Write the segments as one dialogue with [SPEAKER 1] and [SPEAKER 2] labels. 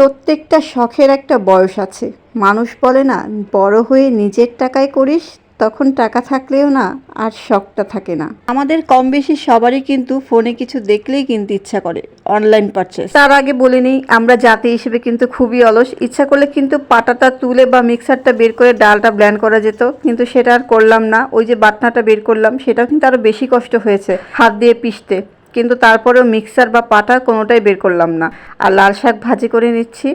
[SPEAKER 1] প্রত্যেকটা শখের একটা বয়স আছে। মানুষ বলে না বড় হয়ে নিজের টাকায় করিস তখন টাকা থাকলেও না আর শখটা থাকে না। আমাদের কম বেশি সবারই কিন্তু ফোনে কিছু দেখলেই কিনতে ইচ্ছা করে অনলাইন পারচেস তার আগে বলে নিই আমরা জাতি হিসেবে কিন্তু খুবই অলস। ইচ্ছা করলে কিন্তু পাটাটা তুলে বা মিক্সারটা বের করে ডালটা ব্ল্যান্ড করা যেত কিন্তু সেটা আর করলাম না। ওই যে বাটনাটা বের করলাম সেটাও কিন্তু আরও বেশি কষ্ট হয়েছে হাত দিয়ে পিষতে। কিন্তু তারপরেও মিক্সার বা পাটা কোনোটাই বের করলাম না। আর লাল শাক ভাজি করে নিচ্ছি।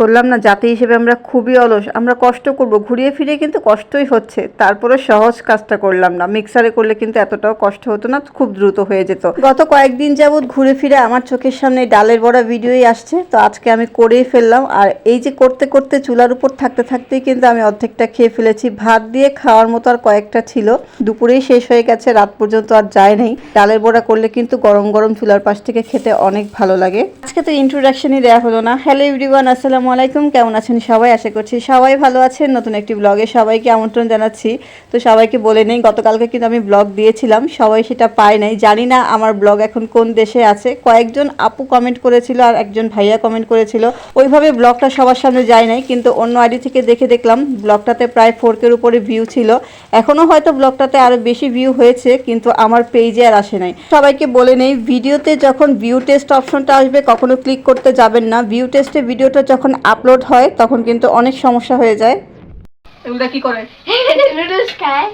[SPEAKER 1] বললাম না, জাতি হিসেবে আমরা খুবই অলস। আমরা কষ্ট করব। ঘুরিয়ে ফিরিয়ে কিন্তু কষ্টই হচ্ছে। তারপরে সহজ কাজটা করলাম না। মিক্সারে করলে কিন্তু এতটাও কষ্ট হতো না, খুব দ্রুত হয়ে যেত। গত কয়েকদিন যাবৎ ঘুরে ফিরে আমার চোখের সামনে ডালের বড়া ভিডিওই আসছে। তো আজকে আমি করেই ফেললাম। আর এই যে করতে করতে চুলার উপর থাকতে থাকতেই কিন্তু আমি অর্ধেকটা খেয়ে ফেলেছি। ভাত দিয়ে খাওয়ার মতো আর কয়েকটা ছিল। দুপুরেই শেষ হয়ে গেছে। রাত পর্যন্ত আর যায় নাই। ডালের বড়া করলে কিন্তু গরম গরম চুলার পাশ থেকে খেতে অনেক ভালো লাগে। আজকে তো ইন্ট্রোডাকশনই দেওয়া হলো না। হ্যালো এভরিওয়ান আসসালামু আলাইকুম, কেমন আছেন সবাই? আশা করছি সবাই ভালো আছেন। নতুন একটি ব্লগে সবাইকে আমন্ত্রণ জানাচ্ছি। তো সবাইকে বলে নেই, গতকালকে কিন্তু আমি ব্লগ দিয়েছিলাম, সবাই সেটা পায় নাই। জানি না আমার ব্লগ এখন কোন দেশে আছে। কয়েকজন আপু কমেন্ট করেছিল আর একজন ভাইয়া কমেন্ট করেছিল। ওইভাবে ব্লগটা সবার সামনে যায় নাই, কিন্তু অন্য আইডি থেকে দেখে দেখলাম, ব্লগটাতে প্রায় ফোরকের উপরে ভিউ ছিল। এখনও হয়তো ব্লগটাতে আরও বেশি ভিউ হয়েছে, কিন্তু আমার পেজে আর আসে নাই। সবাইকে বলে নেই, ভিডিওতে যখন ভিউ টেস্ট অপশনটা আসবে, কখনো ক্লিক করতে যাবেন না। ভিউ টেস্টে ভিডিওটা যখন আপলোড হয় তখন কিন্তু অনেক সমস্যা হয়ে যায়।
[SPEAKER 2] এগুলা কি করে?
[SPEAKER 3] নুডলস খায়।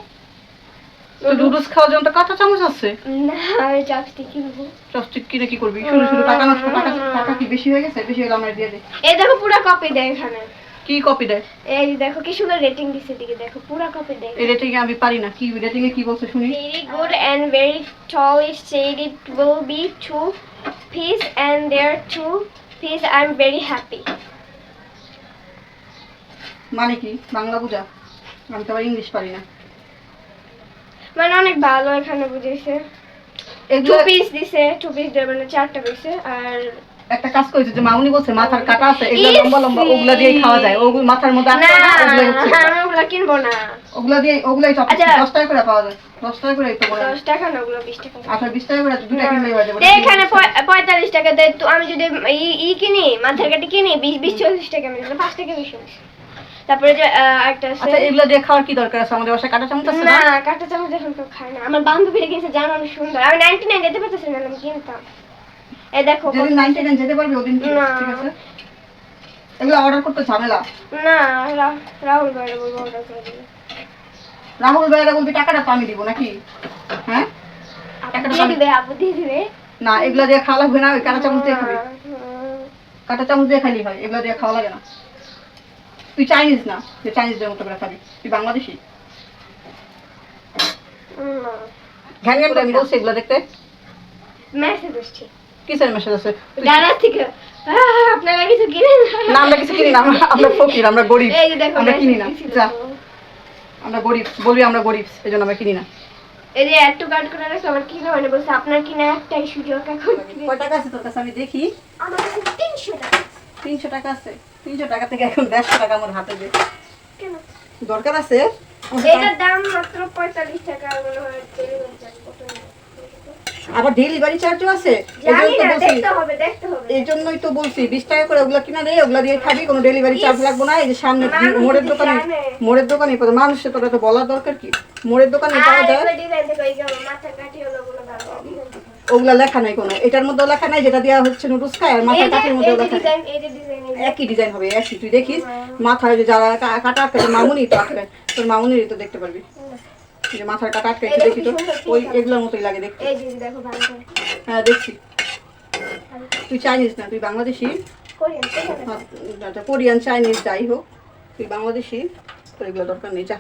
[SPEAKER 2] নুডলস খাওয়ার জন্য কাঁচা চামচ আছে?
[SPEAKER 3] না আমি চপস্টিক কিনবো।
[SPEAKER 2] চপস্টিক কিনে কি করবি? শুধু শুধু টাকা নষ্ট টাকা টাকা কি বেশি হয়ে গেছে? বেশি হলে আমার দিয়ে দে
[SPEAKER 3] এই দেখো পুরা কপি দেয় এখানে।
[SPEAKER 2] কি কপি দেয়?
[SPEAKER 3] এই দেখো কি সুন্দর রেটিং দিছে দিকে দেখো পুরা কপি দেয়।
[SPEAKER 2] এই রেটিং আমি পারি না। কি রেটিং এ কি বলছে শুনি?
[SPEAKER 3] Very good and very tall is said it will be two piece and there are two piece I'm very happy.
[SPEAKER 2] মানে কি? বাংলা বুঝা? আমি তো আবার ইংলিশ পারি না।
[SPEAKER 3] মানে অনেক ভালো এখানে বুঝেছে টু পিস দিছে টু পিস দেবে মানে চারটা পিসে আর
[SPEAKER 2] একটা কাজ করেছে যে বলছে মাথার কাটা আছে এগুলো লম্বা লম্বা ওগুলা দিয়ে খাওয়া যায়। ওগুলো মাথার মধ্যে
[SPEAKER 3] না আমি ওগুলো কিনবো না।
[SPEAKER 2] ওগুলা দিয়ে ওগুলাই চপ
[SPEAKER 3] আচ্ছা।
[SPEAKER 2] দশ টাকা করে পাওয়া যায়। টাকা করে তো
[SPEAKER 3] টাকা না ওগুলো বিশ টাকা।
[SPEAKER 2] আচ্ছা টাকা করে দুটা কিনলেই হয়ে যাবে।
[SPEAKER 3] এখানে পঁয়- পঁয়তাল্লিশ টাকা দেয় তো আমি যদি ই কিনি মাথার কাটি কিনি বিশ বিশ চল্লিশ টাকা আমি দিলাম, পাঁচ টাকা বেশি হয়েছে। তারপরে যে একটা আছে।
[SPEAKER 2] আচ্ছা এগুলা দিয়ে খাওয়ার কি দরকার আছে? আমাদের বাসায় কাটা চামচ আছে
[SPEAKER 3] না? কাঁটা চামচ এখন কেউ খায় না। আমার বান্ধবীরা কিনছে জানো অনেক সুন্দর আমি নাইনটি নাইন যেতে পারতেছি না আমি কিনতাম। এই দেখো কত-
[SPEAKER 2] নাইনটি নাইন যেতে পারবি ওদিন ঠিক আছে? এগুলো অর্ডার করতে ঝামেলা।
[SPEAKER 3] না রাহুল ভাইরা বলব order করে দিবে।
[SPEAKER 2] রাহুল ভাইরা বলবি টাকাটা তো আমি দিব নাকি? হ্যাঁ? টাকাটা
[SPEAKER 3] দিবে আপু দিয়ে দিবে।
[SPEAKER 2] না এগুলা দিয়ে খাওয়া লাগবে না ওই কাঁটা চামচ দিয়ে খাবি। কাঁটা চামচ দিয়ে খালি হয় এগুলা দিয়ে খাওয়া লাগে না। তুই চাইনিজ না যে চাইনিজদের মতো করে খাবি তুই বাংলাদেশি?
[SPEAKER 3] না।
[SPEAKER 2] ঘ্যান ঘ্যান করে আমি বলছি দেখতে?
[SPEAKER 3] মেসেজ আসছে।
[SPEAKER 2] কিসের মেসেজ আছে
[SPEAKER 3] থেকে আপনারা কিছু কিনেন
[SPEAKER 2] না? আমরা কিছু কিনি না আমরা ফকির আমরা গরিব। আমরা কিনি না। যা। আমরা গরিব বলবি আমরা গরিব এই জন্য আমরা কিনি না।
[SPEAKER 3] এই যে একটু কাট করে রাখছে আমার কিনা হয়নি বলছে আপনার কিনা একটাই সুযোগ এখন।
[SPEAKER 2] কয় টাকা আছে তোর কাছে? আমি দেখি।
[SPEAKER 3] আমার কাছে তিনশো টাকা।
[SPEAKER 2] তিনশো টাকা আছে। তিনশো টাকা থেকে এখন দেড়শো টাকা আমার হাতে দে। দরকার আছে?
[SPEAKER 3] এটার দাম মাত্র পঁয়তাল্লিশ টাকা মনে হয় delivery charge কত নেয়।
[SPEAKER 2] আবার ডেলিভারি চার্জও আছে। এই জন্যই তো বলছি বিশ টাকা করে ওগুলা কিনা নেই ওগুলা দিয়ে খাবি কোনো ডেলিভারি চার্জ লাগবে না। এই যে সামনে মোড়ের দোকানে মোড়ের দোকানে। মানুষের তোরা তো বলার দরকার কি? মোড়ের দোকানে পাওয়া যায়? ওগুলা লেখা নাই কোনো। এটার মধ্যে লেখা নাই যেটা দেওয়া হচ্ছে নুডলস খায় আর মাথার
[SPEAKER 3] যে
[SPEAKER 2] মধ্যে লেখা নাই। একই ডিজাইন হবে একই তুই দেখিস মাথায় যে যারা কাটা আটকাছে মামুনি তো আটকায় তোর মামুনিরই তো দেখতে পারবি। যে মাথার কাটা
[SPEAKER 3] এটা
[SPEAKER 2] দেখি তো ওই এগুলোর মতোই লাগে দেখতে। হ্যাঁ দেখছি। তুই চাইনিজ না তুই বাংলাদেশি?
[SPEAKER 3] কোরিয়ান।
[SPEAKER 2] আচ্ছা কোরিয়ান চাইনিজ যাই হোক তুই বাংলাদেশি তোর এগুলো দরকার নেই যা।